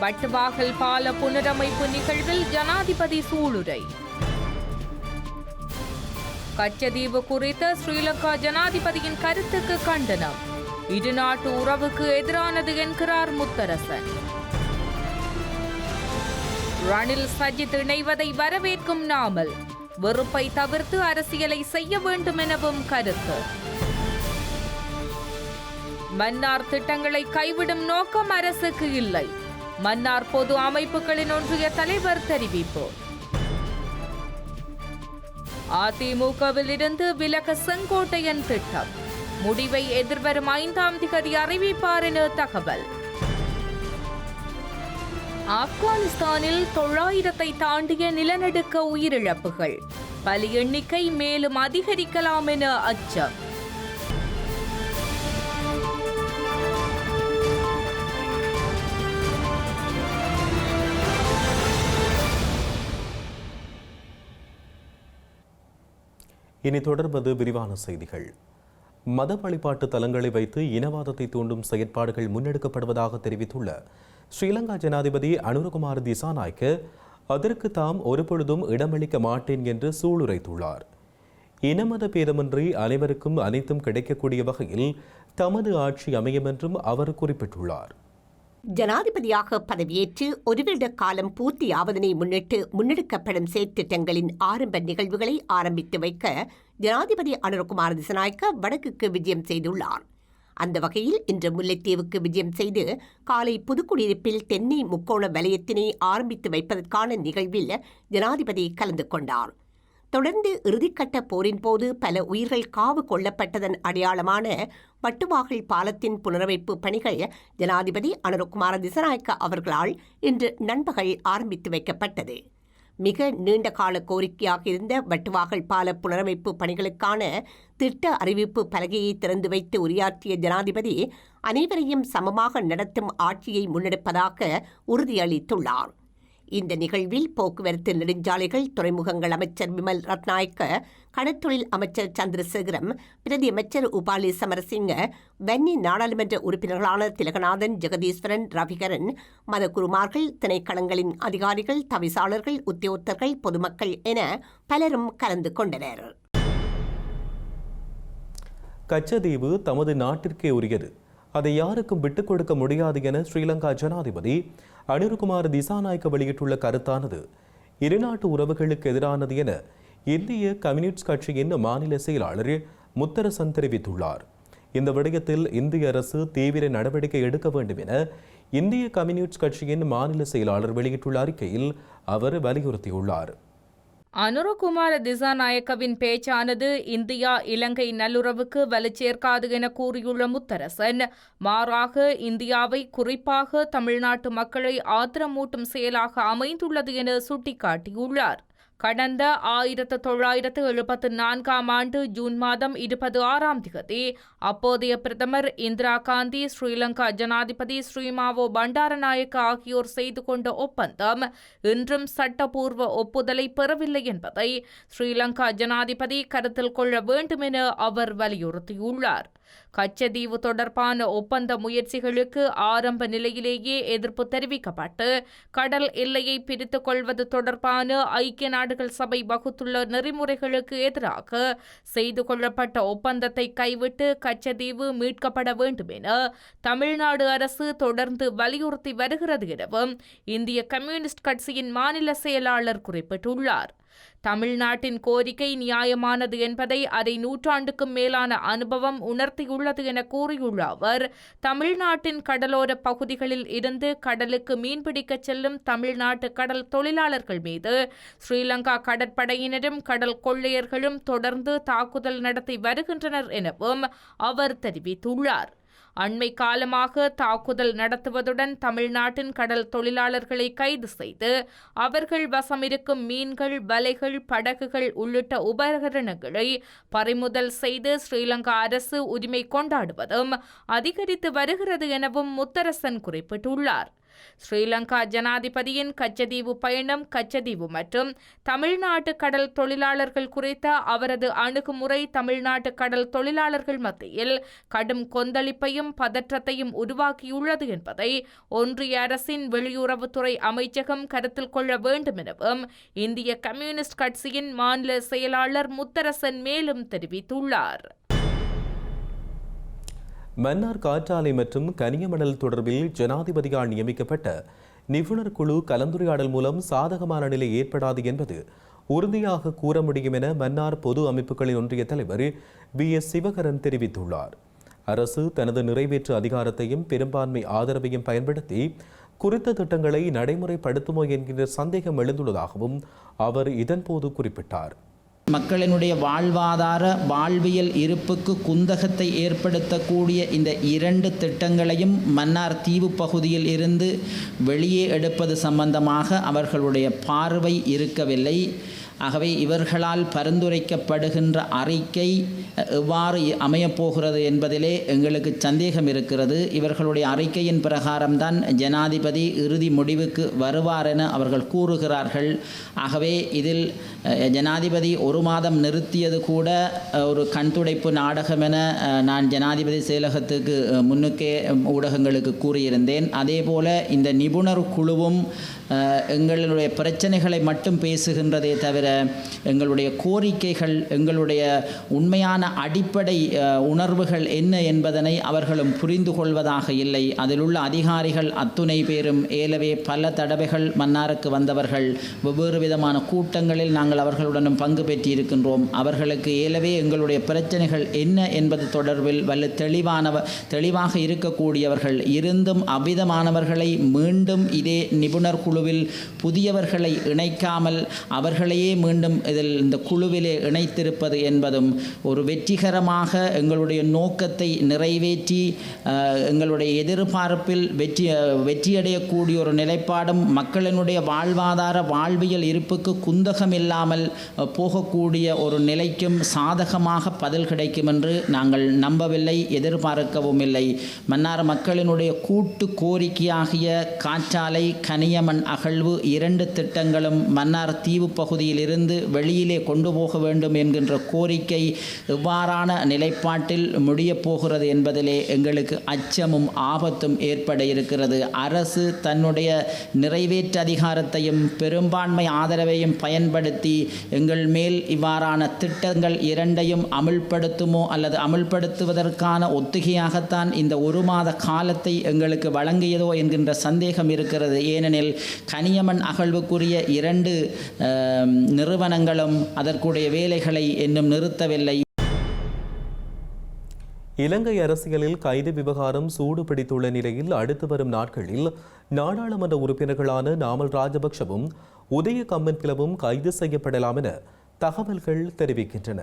வட்டுவாகல் பால புனரமைப்பு நிகழ்வில் ஜனாதிபதி சூளுரை. கச்சதீவு குறித்த ஸ்ரீலங்கா ஜனாதிபதியின் கருத்துக்கு கண்டனம். இருநாட்டு உறவுக்கு எதிரானது என்கிறார் முத்தரசன். ரணில் சஜித் இணைவதை வரவேற்கும் நாமல் வெறுப்பை தவிர்த்து அரசியலை செய்ய வேண்டும் எனவும் கருத்து. மன்னார் திட்டங்களை கைவிடும் நோக்கம் அரசுக்கு இல்லை. மன்னார் பொது அமைப்புகளின் ஒன்றிய தலைவர் தெரிவிப்பு. அதிமுகவில் இருந்து விலக செங்கோட்டையன் திட்டம். முடிவை எதிர்வரும் ஐந்தாம் திகதி அறிவிப்பார் என தகவல். ஆப்கானிஸ்தானில் தொள்ளாயிரத்தை தாண்டிய நிலநடுக்க உயிரிழப்புகள். பலி எண்ணிக்கை மேலும் அதிகரிக்கலாம் என அச்சம். இனி தொடர்வது விரிவான செய்திகள். மத வழிபாட்டு தலங்களை வைத்து இனவாதத்தை தூண்டும் செயற்பாடுகள் முன்னெடுக்கப்படுவதாக தெரிவித்துள்ள ஸ்ரீலங்கா ஜனாதிபதி அனுரகுமார் திசாநாய்க்கு அதற்கு தாம் ஒருபொழுதும் இடமளிக்க மாட்டேன் என்று சூளுரைத்துள்ளார். இனமத பேதமின்றி அனைவருக்கும் அனைத்தும் கிடைக்கக்கூடிய வகையில் தமது ஆட்சி அமையும் என்றும் அவர் குறிப்பிட்டுள்ளார். ஜனாதிபதியாக பதவியேற்று ஒரு வருட காலம் பூர்த்தியாவதனை முன்னிட்டு முன்னெடுக்கப்படும் செயற்திட்டங்களின் ஆரம்ப நிகழ்வுகளை ஆரம்பித்து வைக்க ஜனாதிபதி அனுரகுமார் திசநாயக்க வடக்குக்கு விஜயம் செய்துள்ளார். அந்த வகையில் இன்று முல்லைத்தீவுக்கு விஜயம் செய்து காலை புதுக்குடியிருப்பில் தென்னை முக்கோண வலயத்தினை ஆரம்பித்து வைப்பதற்கான நிகழ்வில் ஜனாதிபதி கலந்து கொண்டார். தொடர்ந்து இறுதிக்கட்ட போரின் போது பல உயிர்கள் காவு கொள்ளப்பட்டதன் அடையாளமான வட்டுவாகல் பாலத்தின் புனரமைப்பு பணிகள் ஜனாதிபதி அனுரகுமார திசநாயக்க அவர்களால் இன்று நண்பகல் ஆரம்பித்து வைக்கப்பட்டது. மிக நீண்ட கால கோரிக்கையாக இருந்த வட்டுவாகல் பால புனரமைப்பு பணிகளுக்கான திட்ட அறிவிப்பு பலகையை திறந்து வைத்து உரையாற்றிய ஜனாதிபதி அனைவரையும் சமமாக நடத்தும் ஆட்சியை முன்னெடுப்பதாக உறுதியளித்துள்ளார். இந்த நிகழ்வில் போக்குவரத்து நெடுஞ்சாலைகள் துறைமுகங்கள் அமைச்சர் விமல் ரத்நாயக்க கடற்தொழில் அமைச்சர் சந்திரசேகரம் பிரதி அமைச்சர் உபாலி சமரசிங்க வன்னி நாடாளுமன்ற உறுப்பினர்களான திலகநாதன் ஜெகதீஸ்வரன் ரவிகரன் மதகுருமார்கள் திணைக்களங்களின் அதிகாரிகள் தவிசாளர்கள் உத்தியோகத்தர்கள் பொதுமக்கள் என பலரும் கலந்து கொண்டனர். கச்சதீவு தமது நாட்டிற்கே உரியது. அதை யாருக்கும் விட்டுக் கொடுக்க முடியாது என ஸ்ரீலங்கா ஜனாதிபதி அனிருகுமார் திசாநாயக்க வெளியிட்டுள்ள கருத்தானது இருநாட்டு உறவுகளுக்கு எதிரானது என இந்திய கம்யூனிஸ்ட் கட்சியின் மாநில செயலாளர் முத்தரசன் தெரிவித்துள்ளார். இந்த விடயத்தில் இந்திய அரசு தீவிர நடவடிக்கை எடுக்க வேண்டும் என இந்திய கம்யூனிஸ்ட் கட்சியின் மாநில செயலாளர் வெளியிட்டுள்ள அறிக்கையில் அவர் வலியுறுத்தியுள்ளார். அனுரகுமார திசாநாயக்கவின் பேச்சானது இந்தியா இலங்கை நல்லுறவுக்கு வலுச்சேர்க்காது என கூறியுள்ள முத்தரசன் மாறாக இந்தியாவை குறிப்பாக தமிழ்நாட்டு மக்களை ஆத்திரமூட்டும் செயலாக அமைந்துள்ளது என சுட்டிக்காட்டியுள்ளார். கடந்த ஆயிரத்து தொள்ளாயிரத்து எழுபத்து நான்காம் ஆண்டு ஜூன் மாதம் இருபது ஆறாம் திகதி அப்போதைய பிரதமர் இந்திரா காந்தி ஸ்ரீலங்கா ஜனாதிபதி ஸ்ரீமாவோ பண்டாரநாயக்க ஆகியோர் செய்து கொண்ட ஒப்பந்தம் இன்றும் சட்டப்பூர்வ ஒப்புதலை பெறவில்லை என்பதை ஸ்ரீலங்கா ஜனாதிபதி கருத்தில் கொள்ள வேண்டும் என அவர் வலியுறுத்தியுள்ளார். கச்சதீவு தொடர்பான ஒப்பந்த முயற்சிகளுக்கு ஆரம்ப நிலையிலேயே எதிர்ப்பு தெரிவிக்கப்பட்டு கடல் எல்லையை பிரித்துக் கொள்வது தொடர்பான ஐக்கிய நாடுகள் சபை வகுத்துள்ள நெறிமுறைகளுக்கு எதிராக செய்து கொள்ளப்பட்ட ஒப்பந்தத்தை கைவிட்டு கச்சதீவு மீட்கப்பட வேண்டும் என தமிழ்நாடு அரசு தொடர்ந்து வலியுறுத்தி வருகிறது எனவும் இந்திய கம்யூனிஸ்ட் கட்சியின் மாநில செயலாளர் குறிப்பிட்டுள்ளார். தமிழ்நாட்டின் கோரிக்கை நியாயமானது என்பதை அரை நூற்றாண்டுக்கும் மேலான அனுபவம் உணர்த்தியுள்ளது என கூறியுள்ள அவர் தமிழ்நாட்டின் கடலோர பகுதிகளில் இருந்து கடலுக்கு மீன்பிடிக்கச் செல்லும் தமிழ்நாட்டு கடல் தொழிலாளர்கள் மீது ஸ்ரீலங்கா கடற்படையினரும் கடல் கொள்ளையர்களும் தொடர்ந்து தாக்குதல் நடத்தி வருகின்றனர் எனவும் அவர் தெரிவித்துள்ளார். அண்மை காலமாக தாக்குதல் நடத்துவதுடன் தமிழ்நாட்டின் கடல் தொழிலாளர்களை கைது செய்து அவர்கள் வசமிருக்கும் மீன்கள் வலைகள் படகுகள் உள்ளிட்ட உபகரணங்களை பறிமுதல் செய்து ஸ்ரீலங்கா அரசு உரிமை கொண்டாடுவதும் அதிகரித்து வருகிறது எனவும் முத்தரசன் குறிப்பிட்டுள்ளார். ஸ்ரீலங்கா ஜனாதிபதியின் கச்சதீவு பயணம் கச்சதீவு மற்றும் தமிழ்நாட்டு கடல் தொழிலாளர்கள் குறித்த அவரது அணுகுமுறை தமிழ்நாட்டு கடல் தொழிலாளர்கள் மத்தியில் கடும் கொந்தளிப்பையும் பதற்றத்தையும் உருவாக்கியுள்ளது என்பதை ஒன்றிய அரசின் வெளியுறவுத்துறை அமைச்சகம் கருத்தில் கொள்ள வேண்டும் எனவும் இந்திய கம்யூனிஸ்ட் கட்சியின் மாநில செயலாளர் முத்தரசன் மேலும் தெரிவித்துள்ளார். மன்னார் காற்றாலை மற்றும் கனியமணல் தொடர்பில் ஜனாதிபதியால் நியமிக்கப்பட்ட நிபுணர் குழு கலந்துரையாடல் மூலம் சாதகமான நிலை ஏற்படாது என்பது உறுதியாக கூற முடியும் என மன்னார் பொது அமைப்புகளின் ஒன்றிய தலைவர் பி எஸ். சிவகரன் தெரிவித்துள்ளார். அரசு தனது நிறைவேற்று அதிகாரத்தையும் பெரும்பான்மை ஆதரவையும் பயன்படுத்தி குறித்த திட்டங்களை நடைமுறைப்படுத்துமோ என்கின்ற சந்தேகம் எழுந்துள்ளதாகவும் அவர் இதன்போது குறிப்பிட்டார். மக்களினுடைய வாழ்வாதார வாழ்வியல் இருப்புக்கு குந்தகத்தை ஏற்படுத்தக்கூடிய இந்த இரண்டு திட்டங்களையும் மன்னார் தீவு பகுதியில் இருந்து வெளியே எடுப்பது சம்பந்தமாக அவர்களுடைய பார்வை இருக்கவில்லை. ஆகவே இவர்களால் பரிந்துரைக்கப்படுகின்ற அறிக்கை எவ்வாறு அமையப்போகிறது என்பதிலே எங்களுக்கு சந்தேகம் இருக்கிறது. இவர்களுடைய அறிக்கையின் பிரகாரம்தான் ஜனாதிபதி இறுதி முடிவுக்கு வருவார் என அவர்கள் கூறுகிறார்கள். ஆகவே இதில் ஜனாதிபதி ஒரு மாதம் நிறுத்தியது கூட ஒரு கண்துடைப்பு நாடகம் என நான் ஜனாதிபதி செயலகத்துக்கு முன்னுக்கே ஊடகங்களுக்கு கூறியிருந்தேன். அதே போல் இந்த நிபுணர் குழுவும் எங்களுடைய பிரச்சனைகளை மட்டும் பேசுகின்றதே தவிர எங்களுடைய கோரிக்கைகள் எங்களுடைய உண்மையான அடிப்படை உணர்வுகள் என்ன என்பதனை அவர்களும் புரிந்து கொள்வதாக இல்லை. அதில் உள்ள அதிகாரிகள் அத்துணை பேரும் ஏலவே பல தடவைகள் மன்னாருக்கு வந்தவர்கள் வெவ்வேறு விதமான கூட்டங்களில் நாங்கள் அவர்களுடனும் பங்கு பெற்றிருக்கின்றோம். அவர்களுக்கு ஏலவே எங்களுடைய பிரச்சனைகள் என்ன என்பது தொடர்பில் வல்ல தெளிவானவ தெளிவாக இருக்கக்கூடியவர்கள் இருந்தும் அவ்விதமானவர்களை மீண்டும் இதே நிபுணர் குழுவில் புதியவர்களை இணைக்காமல் அவர்களையே மீண்டும் இதில் இந்த குழுவிலே இணைத்திருப்பது என்பதும் ஒரு வெற்றிகரமாக எங்களுடைய நோக்கத்தை நிறைவேற்றி எங்களுடைய எதிர்பார்ப்பில் வெற்றி வெற்றியடையக்கூடிய ஒரு நிலைப்பாடும் மக்களினுடைய வாழ்வாதார வாழ்வியல் இருப்புக்கு குந்தகம் இல்லாமல் இல்லாமல் போகக்கூடிய ஒரு நிலைக்கும் சாதகமாக பதில் கிடைக்கும் என்று நாங்கள் நம்பவில்லை எதிர்பார்க்கவும் இல்லை மன்னார் மக்களினுடைய கூட்டு கோரிக்கையாகிய காற்றாலை கனியமண் அகழ்வு இரண்டு திட்டங்களும் மன்னார் தீவு பகுதியில் இருந்து வெளியிலே கொண்டு போக வேண்டும் என்கின்ற கோரிக்கை எவ்வாறான நிலைப்பாட்டில் முடியப் போகிறது என்பதிலே எங்களுக்கு அச்சமும் ஆபத்தும் ஏற்பட இருக்கிறது. அரசு தன்னுடைய நிறைவேற்று அதிகாரத்தையும் பெரும்பான்மை ஆதரவையும் பயன்படுத்தி எங்கள் மேல் இவ்வாறான திட்டங்கள் இரண்டையும் அமுல்படுத்துமோ அல்லது அமுல்படுத்துவதற்கான ஒத்திகையாகத்தான் இந்த ஒரு மாத காலத்தை எங்களுக்கு வழங்கியதோ என்கின்ற சந்தேகம் இருக்கிறது. ஏனெனில் கனியமன் அகழ்வுக்குரிய இரண்டு நிறுவனங்களும் அதற்குடைய வேலைகளை இன்னும் நிறுத்தவில்லை. இலங்கை அரசியலில் கைது விவகாரம் சூடு பிடித்துள்ள நிலையில் அடுத்து வரும் நாட்களில் நாடாளுமன்ற உறுப்பினர்களான நாமல் ராஜபக்ஷவும் உதய கம்மன்பிலவும் கைது செய்யப்படலாம் என தகவல்கள் தெரிவிக்கின்றன.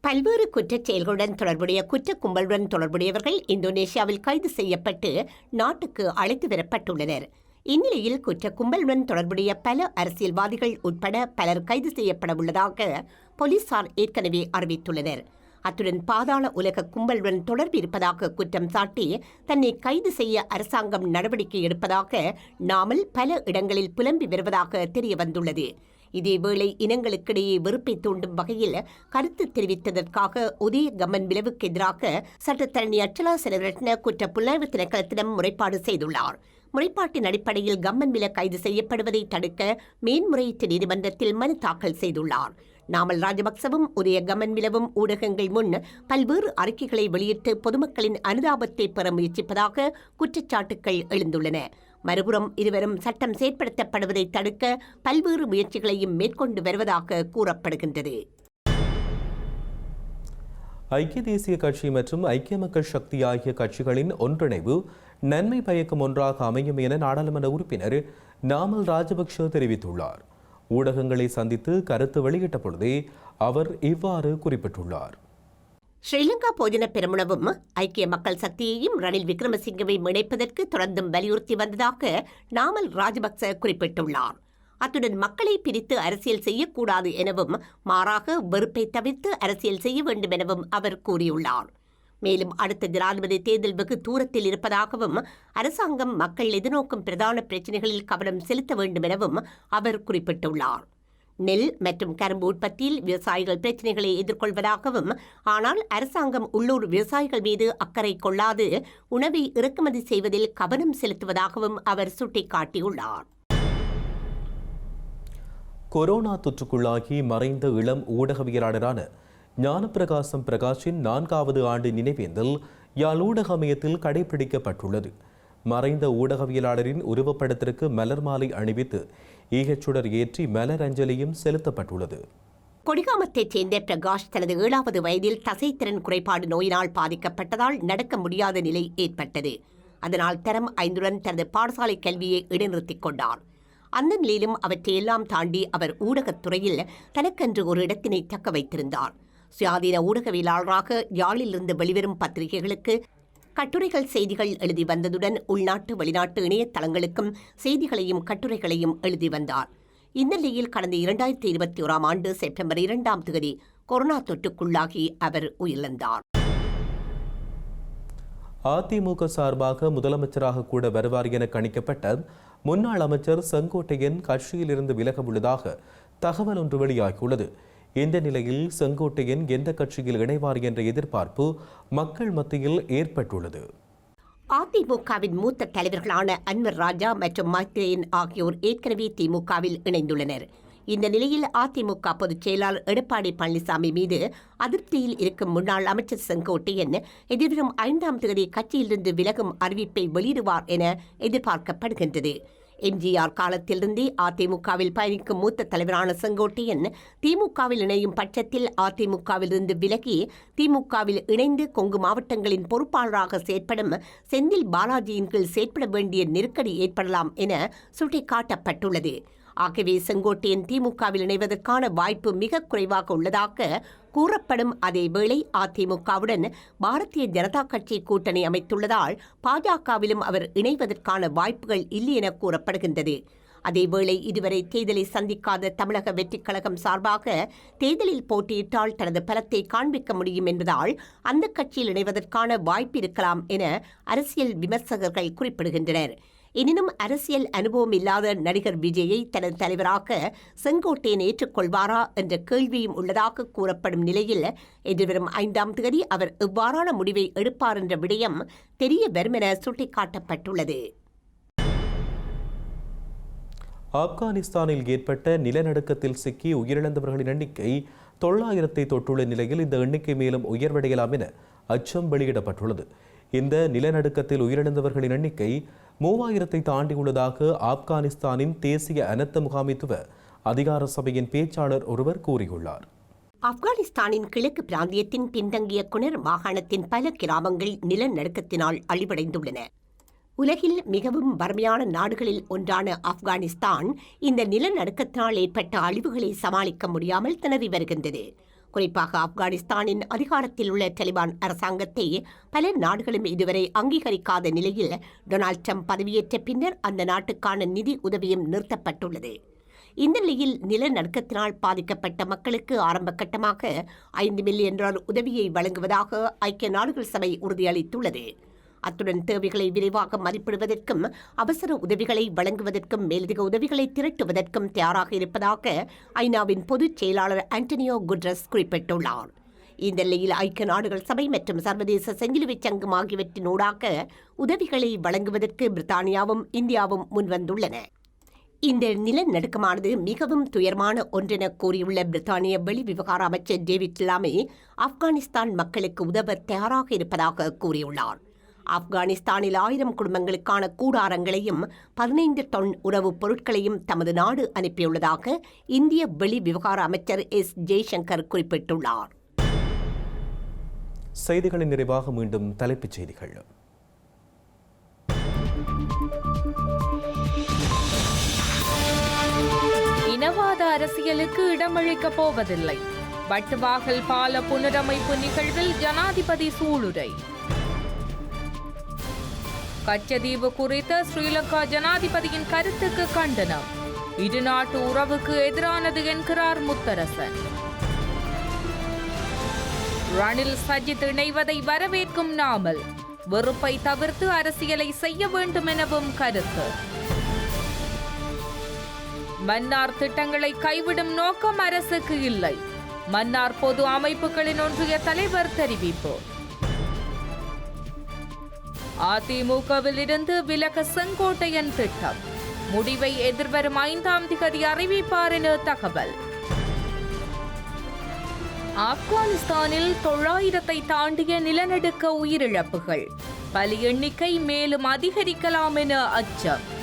பல்வேறு குற்றச் செயல்களுடன் தொடர்புடைய குற்ற கும்பலுடன் தொடர்புடையவர்கள் இந்தோனேஷியாவில் கைது செய்யப்பட்டு நாட்டுக்கு அழைத்து வரப்பட்டுள்ளனர். இந்நிலையில் குற்ற கும்பலுடன் தொடர்புடைய பல அரசியல்வாதிகள் உட்பட பலர் கைது செய்யப்பட உள்ளதாக போலீசார் ஏற்கனவே அறிவித்துள்ளனர். அத்துடன் பாதாள உலக கும்பலுடன் தொடர்பு இருப்பதாக குற்றம் சாட்டி தன்னை கைது செய்ய அரசாங்கம் நடவடிக்கை எடுப்பதாக நாமல் பல இடங்களில் புலம்பி வருவதாக தெரிய வந்துள்ளது இதேவேளை இனங்களுக்கிடையே வெறுப்பை தூண்டும் வகையில் கருத்து தெரிவித்ததற்காக உதய கமன் விளைவுக்கு எதிராக சட்டத்தரணி அச்சலா செலவரட்ன குற்ற புலனாய்வு திணைக்களத்திடம் முறைப்பாடு செய்துள்ளார். முறைப்பாட்டின் அடிப்படையில் கம்மன் வில கைது செய்யப்படுவதை தடுக்க மேன்முறையீட்டு நீதிமன்றத்தில் மனு தாக்கல் செய்துள்ளார். நாமல் ராஜபக்சவும் உதய கமன்விலவும் ஊடகங்கள் முன் பல்வேறு அறிக்கைகளை வெளியிட்டு பொதுமக்களின் அனுதாபத்தை பெற முயற்சிப்பதாக குற்றச்சாட்டுகள் எழுந்துள்ளன. மறுபுறம் இருவரும் சட்டம் செயற்படுத்தப்படுவதை தடுக்க பல்வேறு முயற்சிகளையும் மேற்கொண்டு வருவதாக கூறப்படுகின்றது. ஐக்கிய தேசிய கட்சி மற்றும் ஐக்கிய மக்கள் சக்தி ஆகிய கட்சிகளின் ஒன்றிணைவு நன்மை பயக்கும் ஒன்றாக அமையும் என நாடாளுமன்ற உறுப்பினர் நாமல் ராஜபக்ஷ தெரிவித்துள்ளார். ஊடகங்களை சந்தித்து கருத்து வெளியிட்ட பொழுதே அவர் இவ்வாறு குறிப்பிட்டுள்ளார். ஸ்ரீலங்கா போஜன பெருமுனவும் ஐக்கிய மக்கள் சக்தியையும் ரணில் விக்ரமசிங்கவையும் இணைப்பதற்கு தொடர்ந்தும் வலியுறுத்தி வந்ததாக நாமல் ராஜபக்ச குறிப்பிட்டுள்ளார். அத்துடன் மக்களை பிரித்து அரசியல் செய்யக்கூடாது எனவும் மாறாக வெறுப்பை தவிர்த்து அரசியல் செய்ய வேண்டும் எனவும் அவர் கூறியுள்ளார். மேலும் அடுத்த ஜனாதிபதி தேர்தல் வெகு தூரத்தில் இருப்பதாகவும் அரசாங்கம் மக்கள் எதிர்நோக்கும் பிரதான பிரச்சினைகளில் கவனம் செலுத்த வேண்டும் எனவும் அவர் குறிப்பிட்டுள்ளார். நெல் மற்றும் கரும்பு உற்பத்தியில் விவசாயிகள் பிரச்சினைகளை எதிர்கொள்வதாகவும் ஆனால் அரசாங்கம் உள்ளூர் விவசாயிகள் மீது அக்கறை கொள்ளாது உணவை இறக்குமதி செய்வதில் கவனம் செலுத்துவதாகவும் அவர் சுட்டிக்காட்டியுள்ளார். கொரோனா தொற்றுக்குள்ளாகி மறைந்த இளம் ஊடகவியலாளரான ஞானப்பிரகாசம் பிரகாஷின் நான்காவது ஆண்டு நினைவேந்தல் யாழ் ஊடக அமையத்தில் கடைபிடிக்கப்பட்டுள்ளது. மறைந்த ஊடகவியலாளரின் உருவப்படத்திற்கு மலர் மாலை அணிவித்து ஈகச்சுடர் ஏற்றி மலர் அஞ்சலியும் செலுத்தப்பட்டுள்ளது. கொடிகாமத்தைச் சேர்ந்த பிரகாஷ் தனது ஏழாவது வயதில் தசைத்திறன் குறைபாடு நோயினால் பாதிக்கப்பட்டதால் நடக்க முடியாத நிலை ஏற்பட்டது. அதனால் தரம் ஐந்துடன் தனது பாடசாலை கல்வியை இடைநிறுத்திக் கொண்டார். அந்த நிலையிலும் அவற்றையெல்லாம் தாண்டி அவர் ஊடகத்துறையில் தனக்கென்று ஒரு இடத்தினை தக்க வைத்திருந்தார். சுயாதீன ஊடகவியலாளராக யாழிலிருந்து வெளிவரும் பத்திரிகைகளுக்கு கட்டுரைகள் செய்திகள் எழுதி வந்ததுடன் உள்நாட்டு வெளிநாட்டு இணையதளங்களுக்கும் செய்திகளையும் கட்டுரைகளையும் எழுதி வந்தார். இந்நிலையில் கடந்த இரண்டாயிரத்தி இருபத்தி ஓராம் ஆண்டு செப்டம்பர் இரண்டாம் தேதி கொரோனா தொற்றுக்குள்ளாகி அவர் உயிரிழந்தார். அதிமுக சார்பாக முதலமைச்சராக கூட வருவார் என கணிக்கப்பட்ட முன்னாள் அமைச்சர் செங்கோட்டையன் கட்சியிலிருந்து விலக உள்ளதாக தகவல் ஒன்று வெளியாகியுள்ளது. இந்த நிலையில் செங்கோட்டையன் எந்த கட்சியில் இணைவார் என்ற எதிர்பார்ப்பு மக்கள் மத்தியில் ஏற்பட்டுள்ளது. அதிமுகவின் மூத்த தலைவர்களான அன்வர் ராஜா மற்றும் மைத்ரேயன் ஆகியோர் ஏற்கனவே திமுகவில் இணைந்துள்ளனர். இந்த நிலையில் அதிமுக பொதுச் செயலாளர் எடப்பாடி பழனிசாமி மீது அதிருப்தியில் இருக்கும் முன்னாள் அமைச்சர் செங்கோட்டையன் எதிர்வரும் ஐந்தாம் தேதி கட்சியிலிருந்து விலகும் அறிவிப்பை வெளியிடுவார் என எதிர்பார்க்கப்படுகின்றது. எம்ஜிஆர் காலத்திலிருந்தே அதிமுகவில் பயணிக்கும் மூத்த தலைவரான செங்கோட்டையன் திமுகவில் இணையும் பட்சத்தில் அதிமுகவிலிருந்து விலகி திமுகவில் இணைந்து கொங்கு மாவட்டங்களின் பொறுப்பாளராக செயற்படும் செந்தில் பாலாஜியின் கீழ் செயற்பட வேண்டிய நெருக்கடி ஏற்படலாம் என சுட்டிக்காட்டப்பட்டுள்ளது. ஆகவே செங்கோட்டையன் திமுகவில் இணைவதற்கான வாய்ப்பு மிக குறைவாக உள்ளதாக கூறப்படும் அதேவேளை அதிமுகவுடன் பாரதிய ஜனதா கட்சி கூட்டணி அமைத்துள்ளதால் பாஜகவிலும் அவர் இணைவதற்கான வாய்ப்புகள் இல்லை என கூறப்படுகின்றது. அதேவேளை இதுவரை தேர்தலை சந்திக்காத தமிழக வெற்றிக் கழகம் சார்பாக தேர்தலில் போட்டியிட்டால் தனது பலத்தை காண்பிக்க முடியும் என்பதால் அந்த கட்சியில் இணைவதற்கான வாய்ப்பு இருக்கலாம் என அரசியல் விமர்சகர்கள் குறிப்பிடுகின்றனர். எனினும் அரசியல் அனுபவம் இல்லாத நடிகர் விஜயை தனது தலைவராக செங்கோட்டையன் ஏற்றுக்கொள்வாரா என்ற கேள்வியும் உள்ளதாக கூறப்படும் நிலையில் எதிர்வரும் ஐந்தாம் தேதி அவர் எவ்வாறான முடிவை எடுப்பார் என்ற விடயம் தெரிய வரும் என சுட்டிக்காட்டப்பட்டுள்ளது. ஆப்கானிஸ்தானில் ஏற்பட்ட நிலநடுக்கத்தில் சிக்கி உயிரிழந்தவர்களின் எண்ணிக்கை தொள்ளாயிரத்தை தொட்டுள்ள நிலையில் இந்த எண்ணிக்கை மேலும் உயர்வடையலாம் என அச்சம் வெளியிடப்பட்டுள்ளது. இந்த நிலநடுக்கத்தில் உயிரிழந்தவர்களின் எண்ணிக்கை மூவாயிரத்தை தாண்டியுள்ளதாக ஆப்கானிஸ்தானின் தேசிய அனர்த்த முகாமைத்துவ அதிகார சபையின் பேச்சாளர் ஒருவர் கூறியுள்ளார். ஆப்கானிஸ்தானின் கிழக்கு பிராந்தியத்தின் பின்தங்கிய குனர் மாகாணத்தின் பல கிராமங்கள் நிலநடுக்கத்தினால் அழிவடைந்துள்ளன. உலகில் மிகவும் வறுமையான நாடுகளில் ஒன்றான ஆப்கானிஸ்தான் இந்த நிலநடுக்கத்தினால் ஏற்பட்ட அழிவுகளை சமாளிக்க முடியாமல் திணறி வருகின்றது. குறிப்பாக ஆப்கானிஸ்தானின் அதிகாரத்தில் உள்ள டலிபான் அரசாங்கத்தை பல நாடுகளும் இதுவரை அங்கீகரிக்காத நிலையில் டொனால்ட் ட்ரம்ப் பதவியேற்ற பின்னர் அந்த நாட்டுக்கான நிதி உதவியும் நிறுத்தப்பட்டுள்ளது. இந்த நிலையில் நிலநடுக்கத்தினால் பாதிக்கப்பட்ட மக்களுக்கு ஆரம்ப கட்டமாக ஐந்து மில்லியன் டாலர் உதவியை வழங்குவதாக ஐக்கிய நாடுகள் சபை உறுதியளித்துள்ளது. அத்துடன் தேவைகளை விரைவாக மதிப்பிடுவதற்கும் அவசர உதவிகளை வழங்குவதற்கும் மேலதிக உதவிகளை திரட்டுவதற்கும் தயாராக இருப்பதாக ஐநாவின் பொதுச் செயலாளர் ஆண்டனியோ குட்ரஸ் குறிப்பிட்டுள்ளார். இந்த நிலையில் ஐக்கிய நாடுகள் சபை மற்றும் சர்வதேச செஞ்சிலுவை சங்கம் ஆகியவற்றினூடாக உதவிகளை வழங்குவதற்கு பிரித்தானியாவும் இந்தியாவும் முன்வந்துள்ளன. இந்த நிலநடுக்கமானது மிகவும் துயரமான ஒன்றென கூறியுள்ள பிரித்தானிய வெளிவிவகார அமைச்சர் டேவிட் லாமே ஆப்கானிஸ்தான் மக்களுக்கு உதவ தயாராக இருப்பதாக கூறியுள்ளார். ஆப்கானிஸ்தானில் ஆயிரம் குடும்பங்களுக்கான கூடாரங்களையும் பதினைந்து டன் உணவுப் பொருட்களையும் தமது நாடு அனுப்பியுள்ளதாக இந்திய வெளி விவகார அமைச்சர் எஸ். ஜெய்சங்கர் குறிப்பிட்டுள்ளார். செய்திகளின் நிறைவாக மீண்டும் தலைப்புச் செய்திகள். இனவாத அரசியலுக்கு இடமளிக்கப் போவதில்லை. வட்டுவாகல் பால புனரமைப்பு நிகழ்வில் ஜனாதிபதி சூளுரை. கச்சதீவு குறித்த ஸ்ரீலங்கா ஜனாதிபதியின் கருத்துக்கு கண்டனம். இருநாட்டு உறவுக்கு எதிரானது என்கிறார் முத்தரசன். ரணில் சஜித் இணைவதை வரவேற்கும் நாமல் வெறுப்பை தவிர்த்து அரசியலை செய்ய வேண்டும் எனவும் கருத்து. மன்னார் திட்டங்களை கைவிடும் நோக்கம் அரசுக்கு இல்லை. மன்னார் பொது அமைப்புகளின் ஒன்றிய தலைவர் தெரிவிப்பு. அதிமுகவில் இருந்து விலக செங்கோட்டையன் திட்டம். முடிவை எதிர்வரும் ஐந்தாம் திகதி அறிவிப்பார் என தகவல். ஆப்கானிஸ்தானில் தொள்ளாயிரத்தை தாண்டிய நிலநடுக்க உயிரிழப்புகள். பலி எண்ணிக்கை மேலும் அதிகரிக்கலாம் என அச்சம்.